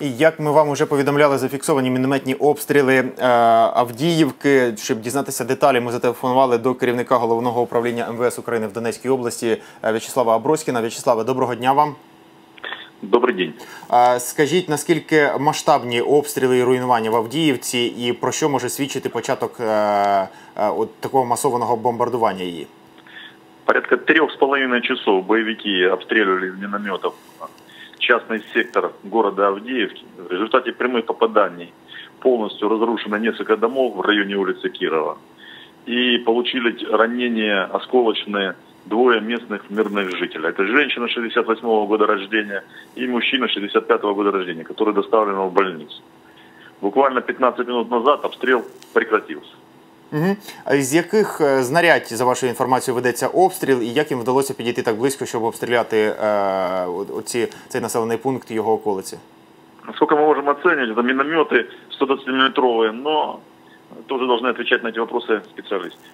І як ми вам вже повідомляли, зафіксовані мінометні обстріли е, Авдіївки. Щоб дізнатися деталі, ми зателефонували до керівника головного управління МВС України в Донецькій області е, В'ячеслава Аброськіна. В'ячеславе, доброго дня вам. Добрый день. Е, Скажіть, наскільки масштабні обстріли і руйнування в Авдіївці, і про що може свідчити початок от такого масованого бомбардування її? Порядка трех с половиной часов боевики обстреливали из минометов частный сектор города Авдеевки. В результате прямых попаданий полностью разрушено несколько домов в районе улицы Кирова. И получили ранения осколочные двое местных мирных жителей. Это женщина 68 года рождения и мужчина 65 года рождения, который доставлен в больницу. Буквально 15 минут назад обстрел прекратился. Угу. З яких е, знарядь, за вашою інформацією, ведеться обстріл, і як їм вдалося підійти так близько, щоб обстріляти е, о- оці, цей населений пункт і його околиці? Насколько мы можем оценивать, это минометы 120-миллиметровые, но тоже должны отвечать на эти вопросы специалисты.